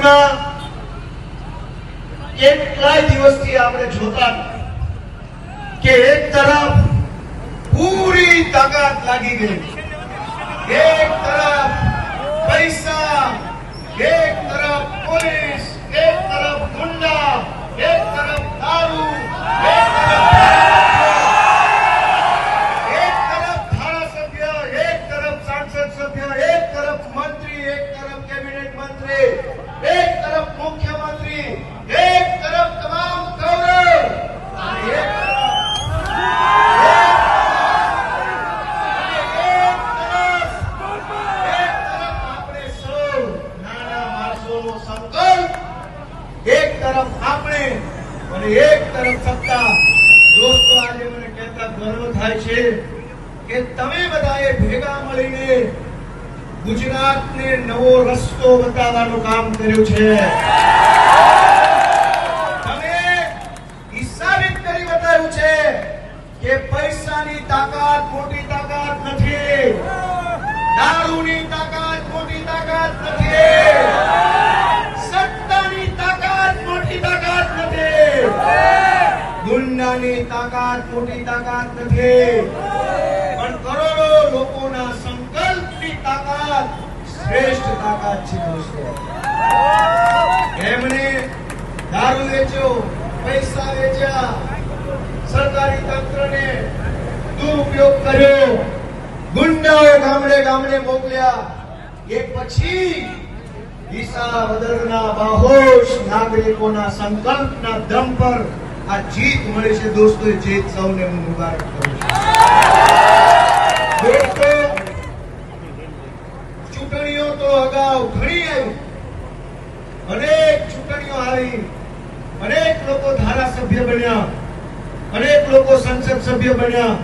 ચૂંટણીમાં કેટલાય દિવસથી આપણે જોતા કે એક તરફ પૂરી તાકાત લાગી ગઈ, એક તરફ પૈસા એક તરફ પોલીસ એક તરફ ગુંડા એક તરફ દારૂ એક તરફ એક તરફ ધારાસભ્ય એક તરફ સાંસદ સભ્ય એક તરફ મંત્રી એક તરફ કેબિનેટ મંત્રી એક તરફ મુખ્યમંત્રી એક તરફ તમામ કૌરવ અને એક તરફ એક તરફ એક તરફ આપણે સૌ નાના માણસોનો સંકલ્પ એક તરફ આપણે અને એક તરફ સત્તા દોસ્તો આજે મને કહેતા ગર્વ થાય છે કે તમે બધાએ ભેગા મળીને ગુજરાતને નવો રસ્તો બતાવવાનું કામ કર્યું છે. તમે ઈ કરી બતાવ્યું છે કે પૈસાની તાકાત, મોટી તાકાત નથી. દારૂની તાકાત, મોટી તાકાત નથી. સત્તાની તાકાત, મોટી તાકાત નથી. ગુંડાની તાકાત, મોટી તાકાત નથી. શ્રેષ્ઠ તાકાત છે દોસ્તો એમને દારૂ વેચ્યો પૈસા વેચ્યા. સરકારી તંત્રને દુરુપયોગ કર્યો. ગુંડાઓ ગામડે ગામડે મોકલ્યા. એ પછી વિસાવદરના બાહોશ નાગરિકોના સંકલ્પના દમ પર આ જીત મળી છે દોસ્તો જીત સૌને હું મુબારક કરું છું. દોસ્તો ચૂંટણીઓ અગાઉ ઘણી આવી અનેક ચૂંટણીઓ આવી અનેક લોકો ધારાસભ્ય બન્યા, અનેક લોકો સંસદ સભ્ય બન્યા.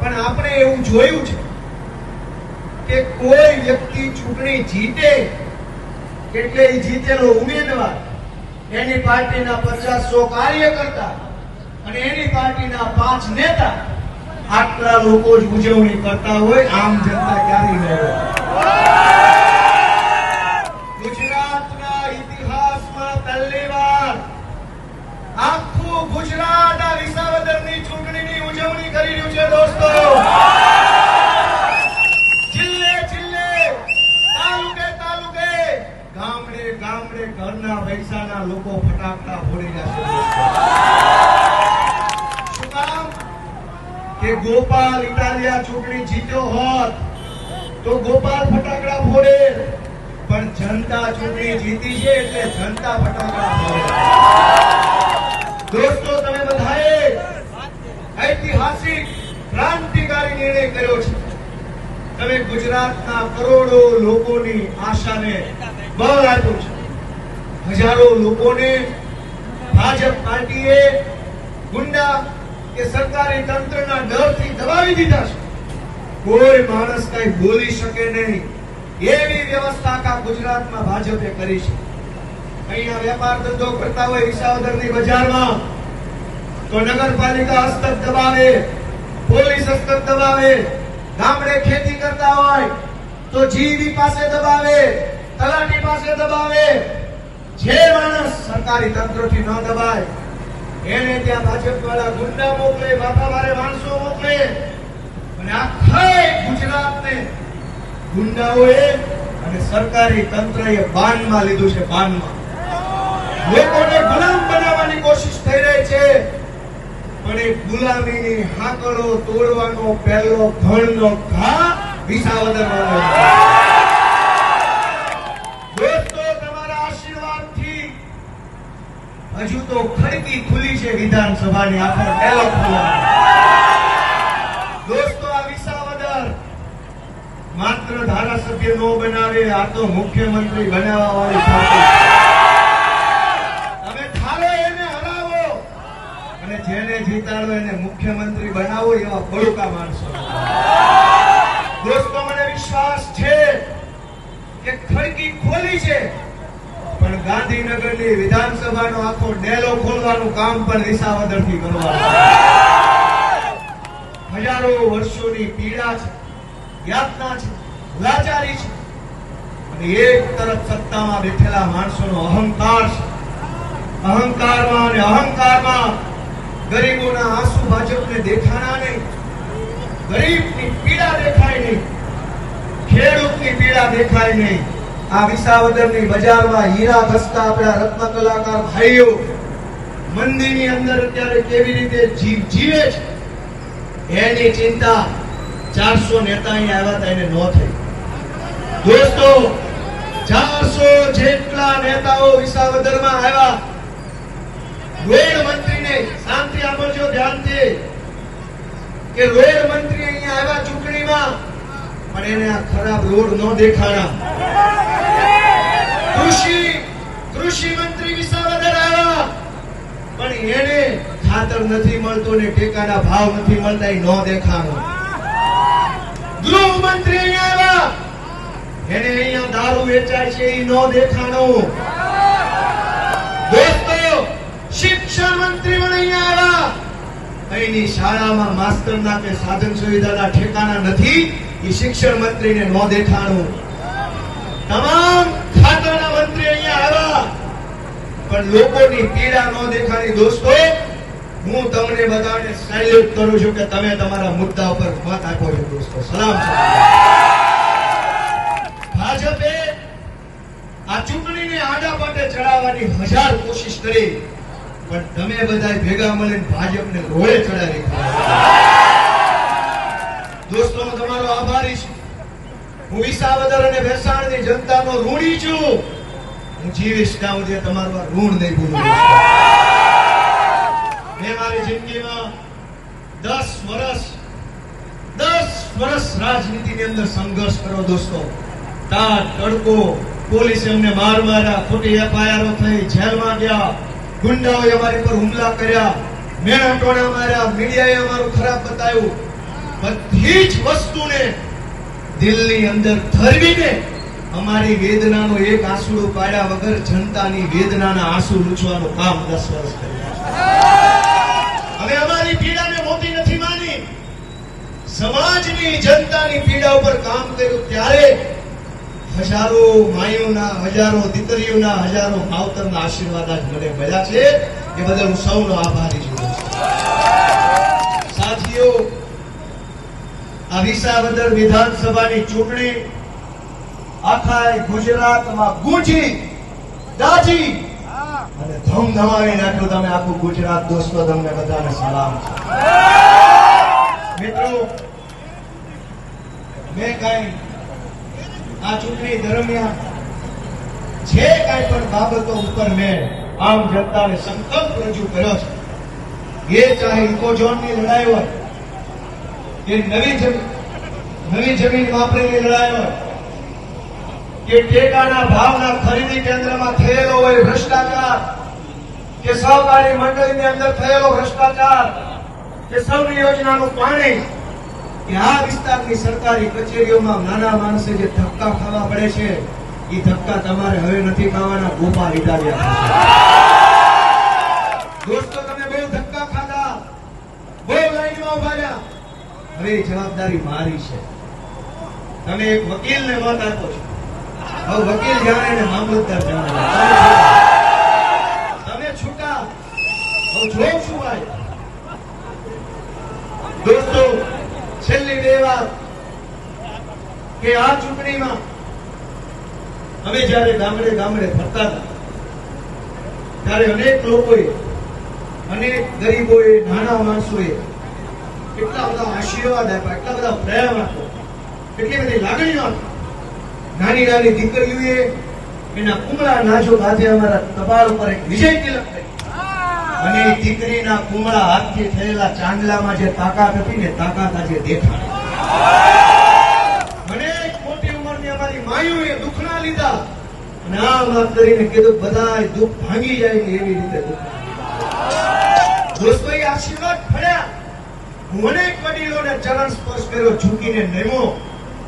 પણ આપણે એવું જોયું છે કે કોઈ વ્યક્તિ ચૂંટણી જીતે, એટલે એ જીતેલો ઉમેદવાર એની પાર્ટીના પચાસ સો કાર્યકર્તા અને એની પાર્ટીના પાંચ નેતા આટલા લોકો જ ઉજવણી કરતા હોય, આમ જનતા ક્યારેય ન હોય. કે ગોપાલ ઇટાલિયા ચૂંટણી જીત્યો હોત, તો ગોપાલ ફટાકડા ફોડે. પણ જનતા ચૂંટણી જીતી છે એટલે જનતા ફટાકડા ફોડે. દોસ્તો, તમે બધાએ ઐતિહાસિક, ક્રાંતિકારી નિર્ણય કર્યો છે. તમે ગુજરાતના કરોડો લોકોની આશાને બળ આપ્યું છે. હજારો લોકોને ભાજપ પાર્ટીએ ગુંડા કે સરકારી તંત્રના ડરથી દબાવી દીધા છે. કોઈ માણસ કઈ બોલી શકે નહીં. એવી વ્યવસ્થા કા ગુજરાતમાં ભાજપે કરી છે. અહીંયા વેપાર ધંધો કરતા હોય વિસાવદરની બજારમાં, તો નગરપાલિકા હસ્તક દબાવે, પોલીસ હસ્તક દબાવે, ગામડે ખેતી કરતા હોય, તો જીવી પાસે દબાવે, તલાટી પાસે દબાવે. જે માણસ સરકારી તંત્રથી ન દબાય એને ત્યાં ભાજપ વાળા ગુંડા મોકલે બાપા મારે માણસો મોકલે. અને આખા ગુજરાતને ગુંડાઓએ અને સરકારી તંત્રએ બાનમાં લીધું છે, બાનમાં. લોકોને ગુલામ બનાવવાની કોશિશ થઈ રહી છે, પણ એ ગુલામીની હાકડો તોડવાનો પહેલો ઘણનો ઘા વિસાવદરનો હજુ તો ખડકી ખુલી છે વિધાનસભાની આખર પહેલો ખુલવાનો દોસ્તો, આ વિસાવદર માત્ર ધારાસભ્ય નો બનાવે, આ તો મુખ્યમંત્રી બનાવવા વાળી સાથે. તમે ઠાલો એને હરાવો અને જેને જીતાડો એને મુખ્યમંત્રી બનાવો એવા બળુકા માણસો. દોસ્તો, મને વિશ્વાસ છે કે ખડકી ખોલી છે. પણ ગાંધીનગરની વિધાનસભાનો આખો ડેલો ખોલવાનું કામ પણ વિસાવદરથી કરવાનું. હજારો વર્ષોની પીડા છે, યાતના છે, લાચારી છે. અને એક તરફ સત્તામાં બેઠેલા માણસોનો અહંકાર છે. અહંકારમાં અને અહંકારમાં ગરીબોના આંસુ ભાજપને દેખાણા નહીં. ગરીબની પીડા દેખાય નહીં. ખેડૂતની પીડા દેખાય નહીં. આ વિસાવદરની બજારમાં હીરા ઘસતા આપણા રત્ન કલાકાર ભાઈઓ, મંદિરની અંદર અત્યારે કેવી રીતે જીવ જીવે છે? એની ચિંતા ચારસો નેતા અહીંયા આવ્યા હતા, એને ન થઈ. દોસ્તો, ચારસો જેટલા નેતાઓ વિસાવદરમાં આવ્યા. રોડ મંત્રીને શાંતિ આપજો ધ્યાનથી, કે રોડ મંત્રી અહીંયા આવ્યા ચૂંટણીમાં પણ એને આ ખરાબ રોડ ન દેખાણા કૃષિ કૃષિ મંત્રી વિસાવદર આવ્યા. પણ એને ખાતર નથી મળતું ને ટેકાના ભાવ નથી મળતા, એ ન દેખાણો. ગૃહ અહીંયા આવ્યા. એને અહીંયા દારૂ વેચાય છે, એ ન દેખાણો. દોસ્તો, શિક્ષણ મંત્રી પણ અહીંયા આવ્યા. અહીંની શાળામાં માસ્તરના કે સાધન સુવિધાના ઠેકાણા નથી. એ શિક્ષણ મંત્રીને નો દેખાણું. તમામ ખાતાના મંત્રી અહીંયા આવ્યા. પણ લોકોની પીડા નો દેખાણી દોસ્તો, હું તમને બધાને સેલ્યુટ કરું છું કે તમે તમારા મુદ્દા ઉપર મત આપો છો દોસ્તો. સલામ ભાજપે આ ચૂંટણીને આડા પાટે ચડાવવાની હજાર કોશિશ કરી, પણ તમે બધા ભેગા મળીને ભાજપને રોડે ચડાવી દોસ્તો હું તમારો આભારી છું હું વિસાવદર અને ભેસાણની જનતાનો ઋણી છું. હું જીવીશ ત્યાં સુધી તમારું ઋણ નહીં ભૂલું મેં મારી જિંદગીમાં દસ વર્ષ દસ વર્ષ રાજનીતિની અંદર સંઘર્ષ કર્યો દોસ્તો. તાટ તડકો, પોલીસે અમને માર માર્યા, ખોટી એફઆઈઆરો થઈ, જેલમાં ગયા. ગુંડાઓએ અમારી પર હુમલા કર્યા. મેણા ટોણા માર્યા, મીડિયાએ અમારું ખરાબ બતાવ્યું. બધી જ વસ્તુને દિલની અંદર ઠરવીને અમારી વેદનાનો એક આંસુડો પાડ્યા વગર જનતાની વેદનાના આંસુ લૂછવાનું કામ દસ વર્ષ હવે અમારી પીડાને મોટી નથી માની. સમાજની જનતાની પીડા ઉપર કામ કર્યું ત્યારે હજારો માયુના, હજારો દીકરીઓના, હજારો માવતરના આશીર્વાદ આજ મને મળ્યા છે. એ બદલ હું સૌનો આભારી છું. સાથીઓ આ વિસાવદર વિધાનસભાની ચૂંટણી આખા ગુજરાતમાં ગુંજી, દાજી અને ધમધમાવી નાખ્યું તમે આખું ગુજરાત દોસ્તો, તમને બધાને સલામ છે. મિત્રો, મેં કઈ આ ચૂંટણી દરમિયાન જે કઈ પણ બાબતો ઉપર મેં આમ જનતાને સંકલ્પ રજૂ કર્યો છે, એ ચાહે ઇકોઝોનની લડાઈ હોય કે નવી જમીન નવી જમીન વાપરીની લડાઈ કે ટેકાના ભાવના ખરીદી કેન્દ્રમાં થયેલો હોય ભ્રષ્ટાચાર, કે સહકારી મંડળીની અંદર થયેલો ભ્રષ્ટાચાર, કે સૌની યોજનાનું પાણી, કે આ વિસ્તારની સરકારી કચેરીઓમાં નાના માણસે જે ધક્કા ખાવા પડે છે એ ધક્કા તમારે હવે નથી ખાવાના ગોપા લીધા દોસ્તો, તમે બહુ ધક્કા ખાધા બહુ લાઈનમાં ઊભા રહ્યા. હવે એ જવાબદારી મારી છે. તમે એક વકીલને મત આપો છો. હવે વકીલ જાણે ને મામલતદાર જાણે તમે છૂટા. જોઉં છું ભાઈ દોસ્તો, છેલ્લી બે વાત કે આ ચૂંટણીમાં અમે જ્યારે ગામડે ગામડે ફરતા હતા, ત્યારે અનેક લોકોએ, અનેક ગરીબોએ, નાના માણસોએ એટલા બધા આશીર્વાદ આપ્યા એટલા બધા પ્રેમ આપ્યો. કેટલી બધી લાગણીઓ નાની નાની દીકરીઓએ એના કુમળા નાજો હાથે અમારા કપાળ ઉપર એક વિજય તિલક કરી. અને દીકરીના કુમળા હાથથી થયેલા ચાંદલામાં જે તાકાત હતી ને તાકાત આજે દુઃખના લીધા. અને આમ કરીને કીધું, બધાય દુઃખ ભાંગી જાય એવી રીતે દુઃખ. આશીર્વાદ ફળ્યા. અનેક વડીલોને ચરણ સ્પર્શ કર્યો, ઝૂકીને નમ્યો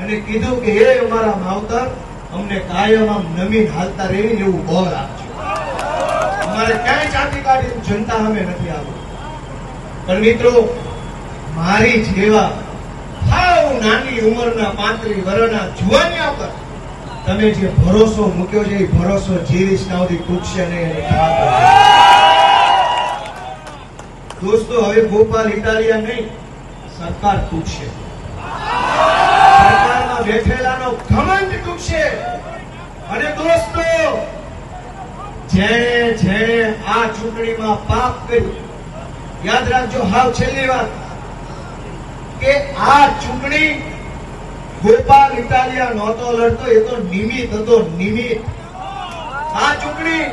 અને કીધું કે, હે અમારા માવતર, અમને કાયમ આમ નમીન હાલતા રહેવી એવું બળ આપજો અમારે ક્યાંય ચાટી કાઢી જનતા અમે નથી આવવું પણ મિત્રો, મારી જેવા હાવ નાની ઉંમરના પાંત્રી વર્ષના જુવાનિયા પર તમે જે ભરોસો મૂક્યો છે, એ ભરોસો જીવીશ ના સુધી તૂટશે નહીં. દોસ્તો હવે ભોપાલ ઇટાલિયા નહીં, સરકાર તૂટશે. સરકારમાં બેઠેલાનો ઘમંડ તૂટશે. અને દોસ્તો જેણે જેણે આ ચૂંટણીમાં પાપ કર્યું, યાદ રાખજો હાવ છેલ્લી વાત, કે આ ચૂંટણી ગોપાલ ઇટાલિયા નહોતો લડતો, એ તો નિમિત હતો નિમિત આ ચૂંટણી,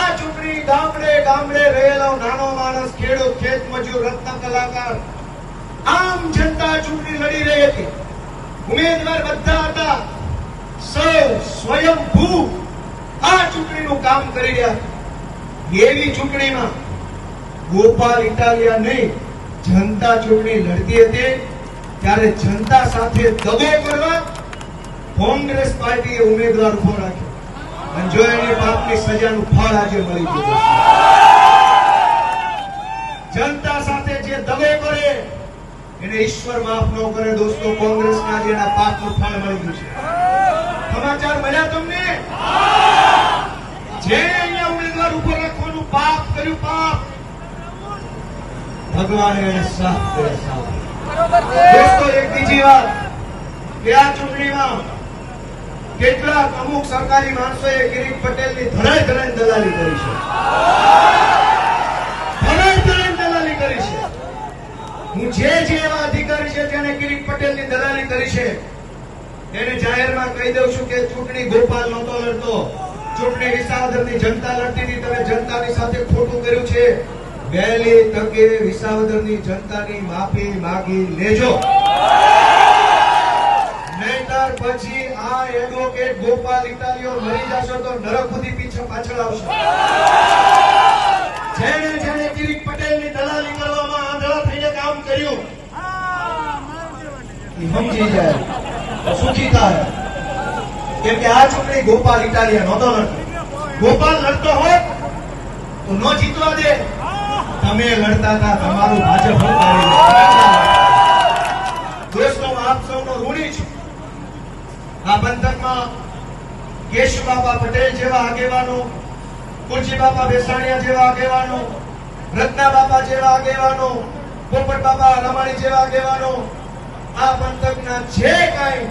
આ ચૂંટણી ગામડે ગામડે રહેલો નાનો માણસ ખેડૂત, ખેત મજૂર, રત્ન કલાકાર. આમ જનતા ચૂંટણી લડી રહી હતી. ઉમેદવાર બધા હતા. સૌ સ્વયંભૂ આ ચૂંટણીનું કામ કરી રહ્યા. એવી ચૂંટણીમાં ગોપાલ ઇટાલિયા નહીં, જનતા ચૂંટણી લડતી હતી. ત્યારે જનતા સાથે દબો કરવા કોંગ્રેસ પાર્ટીએ ઉમેદવાર ઊભો રાખ્યો. અને જો એની પાપની સજાનું ફળ આજે મળી ગયું જનતા સાથે જે દવે કરે એને ઈશ્વર માફ ન કરે દોસ્તો કોંગ્રેસના જે એના પાપનું ફળ મળી ગયું છે. સમાચાર મળ્યા તમને? જે અહીંયા ઉમેદવાર ઊભો રાખવાનું પાપ કર્યું પાપ. ભગવાને એને સાફ કર્યા સાફ. દોસ્તો એક બીજી વાત. કે આ ચૂંટણીમાં કેટલાક અમુક સરકારી માણસોએ કિરીટ પટેલની ધરાય ધરાય ધરાય ધરાય દલાલી કરી છે. હું જે જે એવા અધિકારી છે જેને કિરીટ પટેલની દલાલી કરી છે, એને જાહેરમાં કહી દઉં છું કે ચૂંટણી ગોપાલ નહોતો લડતો. ચૂંટણી વિસાવદરની જનતા લડતી હતી, તમે જનતાની સાથે ખોટું કર્યું છે. વહેલી તકે વિસાવદરની જનતાની માફી માગી લેજો. નહીતર પછી એડવોકેટ ગોપાલ ઇટાલિયો મરી જશો તો ઇટાલિયા નહોતો લડતો. ગોપાલ લડતો હોત તો ન જીતવા દે. તમે લડતા હતા, તમારું ભાજપ. દોસ્તો આપ સૌનો ઋણી છું. આ બંધકમાં કેશુ બાપા પટેલ જેવા આગેવાનો કુરજી બાપા બેસાણીયા જેવા આગેવાનો, રત્ના બાપા જેવા આગેવાનો, પોપટ બાપા રમાણી જેવા આગેવાનો, આ બંધકના જે કાંઈ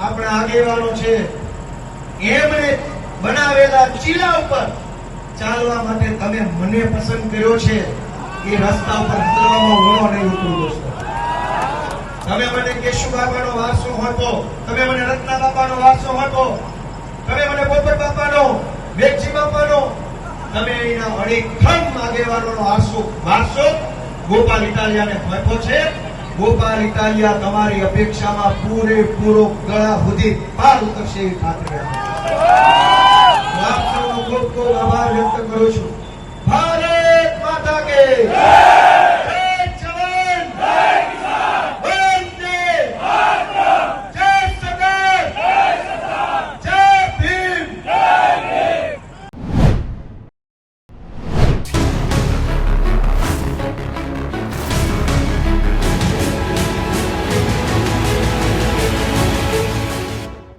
આપણા આગેવાનો છે, એમણે બનાવેલા ચીલા ઉપર ચાલવા માટે તમે મને પસંદ કર્યો છે. એ રસ્તા ઉપર ચાલવામાં હું નહીં ઉતરું, દોસ્તો. તમે મને કેશુ બાબાનો વારસો હોતો, તમે મને રત્ના બાબાનો વારસો હોતો, તમે મને ગોબર બાપાનો, મેઘજી બાપાનો, તમે એના અડીખમ આગેવાનોનો વારસો વારસો ગોપાલ ઇટાલિયાને હોતો છે. ગોપાલ ઇટાલિયા તમારી અપેક્ષામાં પૂરે પૂરો ગળા સુધી પાર ઉતરશે એવી ખાતરી આપ સૌનો ખૂબ ખૂબ આભાર વ્યક્ત કરું છું. ભારત માતા કે